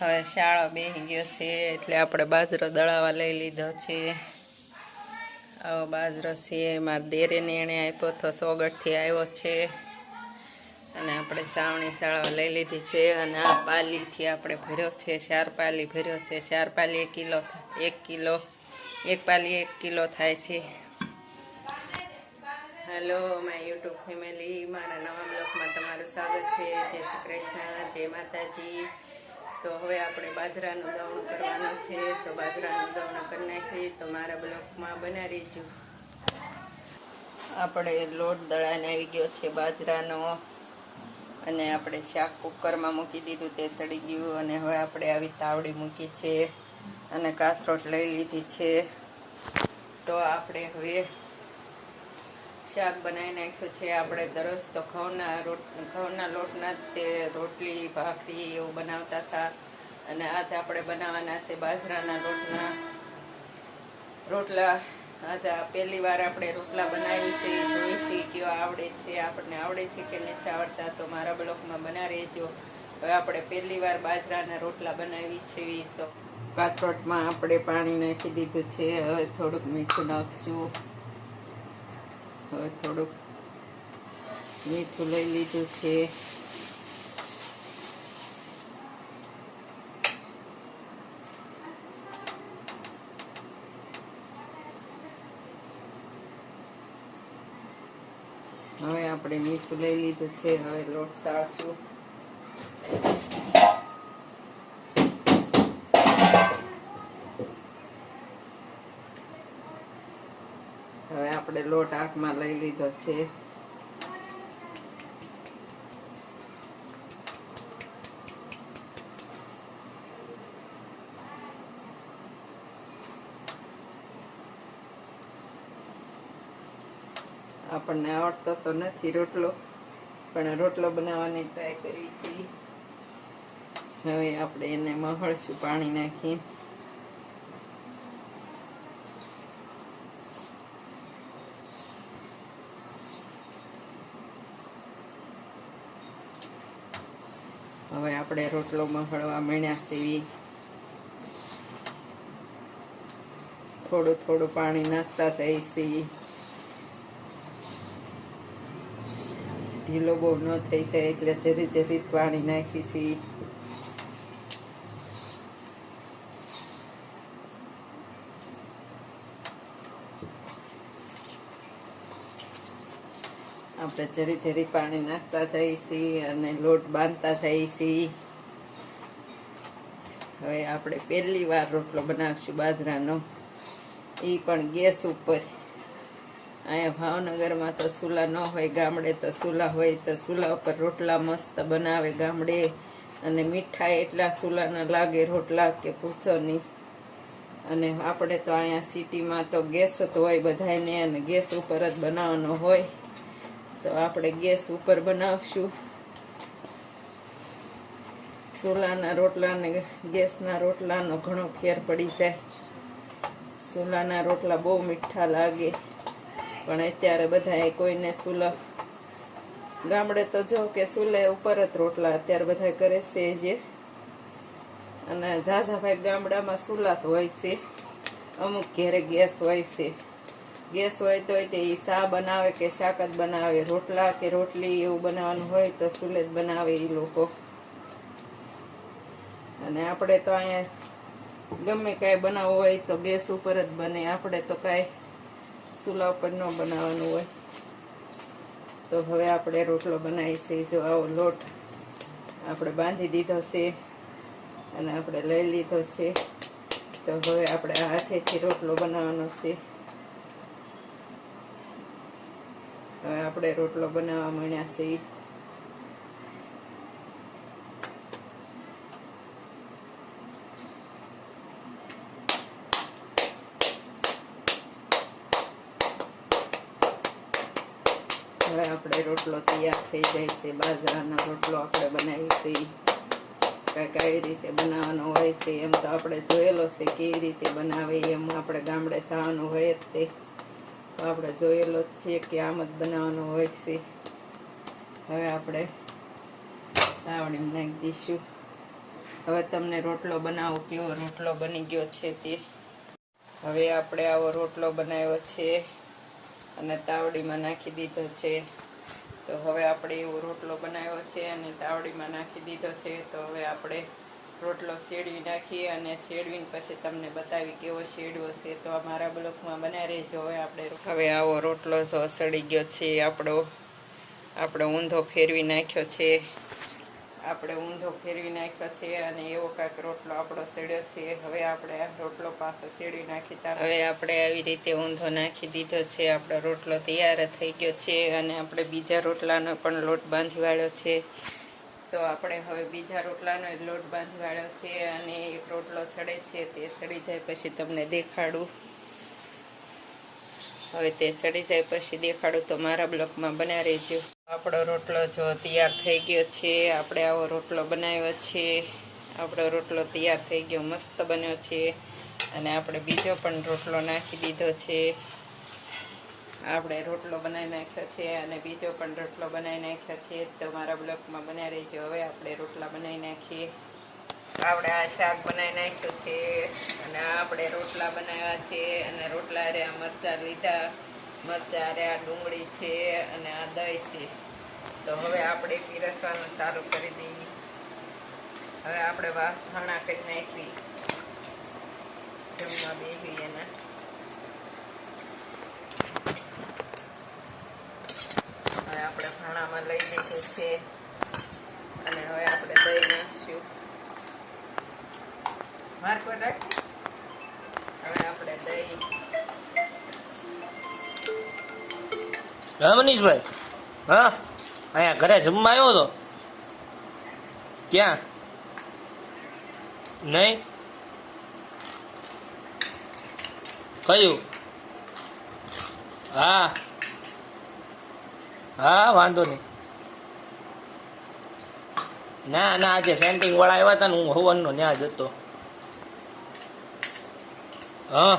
હવે શાળો બેસી ગયો છે, એટલે આપણે બાજરો દળાવા લઈ લીધો છે. આવો બાજરો છે, મારા દેરેને એણે આપ્યો તો સોગઠથી આવ્યો છે. અને આપણે સાવણી શાળા લઈ લીધી છે, અને આ પાલીથી આપણે ભર્યો છે, ચાર પાલી ભર્યો છે. ચાર પાલી એક કિલો એક કિલો, એક પાલી એક કિલો થાય છે. હેલો માય યુટ્યુબ ફેમિલી મારા નવા બ્લોગમાં તમારું સ્વાગત છે. જય શ્રી કૃષ્ણ, જય માતાજી. તો હવે આપણે બાજરાનું દવણ કરવાનું છે. તો બાજરાનું દવણ કરી નાખીએ. તો મારા બ્લોકમાં બનાવી રહીજો. આપણે લોટ દળાને આવી ગયો છે બાજરાનો. અને આપણે શાક કુકરમાં મૂકી દીધું તે સડી ગયું. અને હવે આપણે આવી તાવડી મૂકી છે. અને કાથરોટ લઈ લીધી છે. તો આપણે હવે શાક બનાવી નાખ્યું છે. આપણે દરરોજ તો ઘઉંના રોટ, ઘઉંના લોટના તે રોટલી, ભાખરી એવું બનાવતા હતા. અને આજ આપણે બનાવવાના છે બાજરાના લોટના રોટલા. આજે પહેલી વાર આપણે રોટલા બનાવી છે. જોઈ છે કેવા આવડે છે, આપણને આવડે છે કે નથી આવડતા, તો મારા બ્લોકમાં બના રહેજો. હવે આપણે પહેલી વાર બાજરાના રોટલા બનાવી છે. તો કાથરોટમાં આપણે પાણી નાખી દીધું છે. હવે થોડુંક મીઠું નાખશું. હવે થોડુંક મીઠું લઈ લીધું છે. હવે આપણે મીઠું લઈ લીધું છે. હવે લોટ સાળશું. આપણે લોટ આંખમાં લઈ લીધો છે. આપણને આવડતો તો નથી રોટલો, પણ રોટલો બનાવવાની ટ્રાય કરી હતી હવે આપણે એને મહળશું પાણી નાખી હવે આપણે રોટલો મહળવા મેળ્યા સેવી થોડું થોડું પાણી નાખતા થઈ છીએ. ઢીલો બહુ ન થઈ જાય એટલે ઝેરી ઝેરી પાણી નાખી છીએ. આપણે ઝરી જરી પાણી નાખતા થઈ છીએ અને લોટ બાંધતા થઈ છીએ હવે આપણે પહેલી વાર રોટલો બનાવીશું બાજરાનો. એ પણ ગેસ ઉપર. અહીંયા ભાવનગરમાં તો ચૂલા ન હોય, ગામડે તો ચૂલા હોય, તો ચૂલા ઉપર રોટલા મસ્ત બનાવે ગામડે. અને મીઠા એટલા ચૂલાના લાગે રોટલા કે પૂછો અને આપણે તો અહીંયા સિટીમાં તો ગેસ જ હોય બધાને અને ગેસ ઉપર જ બનાવવાનો હોય. તો આપણે ગેસ ઉપર બનાવશું. ચૂલાના રોટલા ને ગેસના રોટલાનો ઘણો ફેર પડી જાય. સોલાના રોટલા બહુ મીઠા લાગે. પણ અત્યારે બધાએ કોઈને ચૂલા ગામડે તો જો કે સુલે ઉપર જ રોટલા અત્યારે બધા કરે છે જે. અને ઝાઝાભાઈ ગામડામાં સુલાત હોય છે. અમુક ઘેરે ગેસ હોય છે. ગેસ હોય તો તે ચા બનાવે કે શાક જ બનાવે. રોટલા કે રોટલી એવું બનાવવાનું હોય તો ચૂલે જ બનાવે એ લોકો. અને આપણે તો અહીંયા ગમે કાંઈ બનાવવું હોય તો ગેસ ઉપર જ બને. આપણે તો કાંઈ ચૂલા ઉપર ન બનાવવાનું હોય. તો હવે આપણે રોટલો બનાવી છે. જો આવો લોટ આપણે બાંધી દીધો છે અને આપણે લઈ લીધો છે. તો હવે આપણે હાથેથી રોટલો બનાવવાનો છે. હવે આપણે રોટલો બનાવવા માંડ્યા છે. હવે આપણે રોટલો તૈયાર થઈ જાય છે. બાજરાનો રોટલો આપણે બનાવી છે કઈ રીતે બનાવવાનો હોય છે, એમ તો આપણે જોયેલો છે, કેવી રીતે બનાવે એમ આપણે ગામડે જવાનું હોય જ તે. તો આપણે જોયેલો જ છે કે આમ જ બનાવવાનો હોય છે. હવે આપણે તાવડીમાં નાખી દઈશું. હવે તમને રોટલો બનાવો, કેવો રોટલો બની ગયો છે તે. હવે આપણે આવો રોટલો બનાવ્યો છે અને તાવડીમાં નાખી દીધો છે. તો હવે આપણે એવો રોટલો બનાવ્યો છે અને તાવડીમાં નાખી દીધો છે. તો હવે આપણે રોટલો શેડવી નાખીએ અને શેડવીને પછી તમને બતાવી કેવો શેડવો છે. તો અમારા બ્લોકમાં બનાવી રહેજો. હવે આપણે હવે આવો રોટલો તો સડી ગયો છે આપણો આપણે ઊંધો ફેરવી નાખ્યો છે. આપણે ઊંધો ફેરવી નાખ્યો છે અને એવો કાંઈક રોટલો આપણો સેડ્યો છે. હવે આપણે આ રોટલો પાસે શેરવી નાખી હવે આપણે આવી રીતે ઊંધો નાખી દીધો છે. આપણો રોટલો તૈયાર થઈ ગયો છે અને આપણે બીજા રોટલાનો પણ લોટ બાંધી વાળ્યો છે. તો આપણે હવે બીજા રોટલાનો લોટ બાંધી છે અને એક રોટલો ચડે છે, તે ચડી જાય પછી તમને દેખાડું. હવે તે ચડી જાય પછી દેખાડું તો મારા બ્લોકમાં બનાવી રહેજો. આપણો રોટલો જો તૈયાર થઈ ગયો છે, આપણે આવો રોટલો બનાવ્યો છે. આપણો રોટલો તૈયાર થઈ ગયો, મસ્ત બન્યો છે. અને આપણે બીજો પણ રોટલો નાખી દીધો છે. આપણે રોટલો બનાવી નાખ્યો છે અને બીજો પણ રોટલો બનાવી નાખ્યો છે. તો મારા બ્લોકમાં બનાવી રહેજો. હવે આપણે રોટલા બનાવી નાખીએ. આપણે આ શાક બનાવી નાખ્યું છે અને આપણે રોટલા બનાવ્યા છે અને રોટલા રે મરચાં લીધા. મરચાં આ ડુંગળી છે અને આ દહીં છે. તો હવે આપણે પીરસવાનું સારું કરી દઈએ. હવે આપણે વાસણા કરી નાખવી જમવા બેસી એના હવે આપણે ભાણામાં લઈ છે. અને હવે આપણે દહીં નાખશું. માર્કો હવે આપણે દહીં. મનીષભાઈ? હા? અહીંયા ઘરે જમવા આવ્યો હતો? ક્યાં? નહીં? કયું? હા. હા, વાંધો નહીં. ના ના આજે સેન્ટિંગ વાળા આવ્યા હતા ને હું હવનનો ત્યાં જ હતો. હા?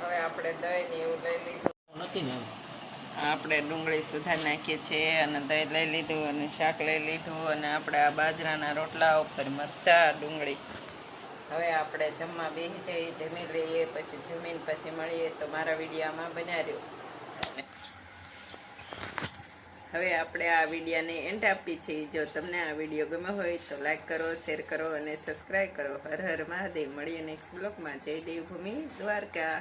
હવે આપણે દહીં ને એવું લઈ લીધું. નથી ને આપણે ડુંગળી સુધાર નાખીએ છીએ અને દહીં લઈ લીધું અને શાક લઈ લીધું અને આપણે આ બાજરાના રોટલા ઉપર મરચાં ડુંગળી. હવે આપણે જમવા બેસી જઈએ જમી લઈએ પછી જમીન પછી મળીએ તો મારા વિડીયામાં બન્યા રહ્યો. હવે આપણે આ વિડીયાને એન્ડ આપી છીએ જો તમને આ વીડિયો ગમ્યો હોય તો લાઈક કરો શેર કરો અને સબસ્ક્રાઈબ કરો. હર હર મહાદેવ. મળીએ નેક્સ્ટ બ્લોગમાં જય દેવભૂમિ દ્વારકા.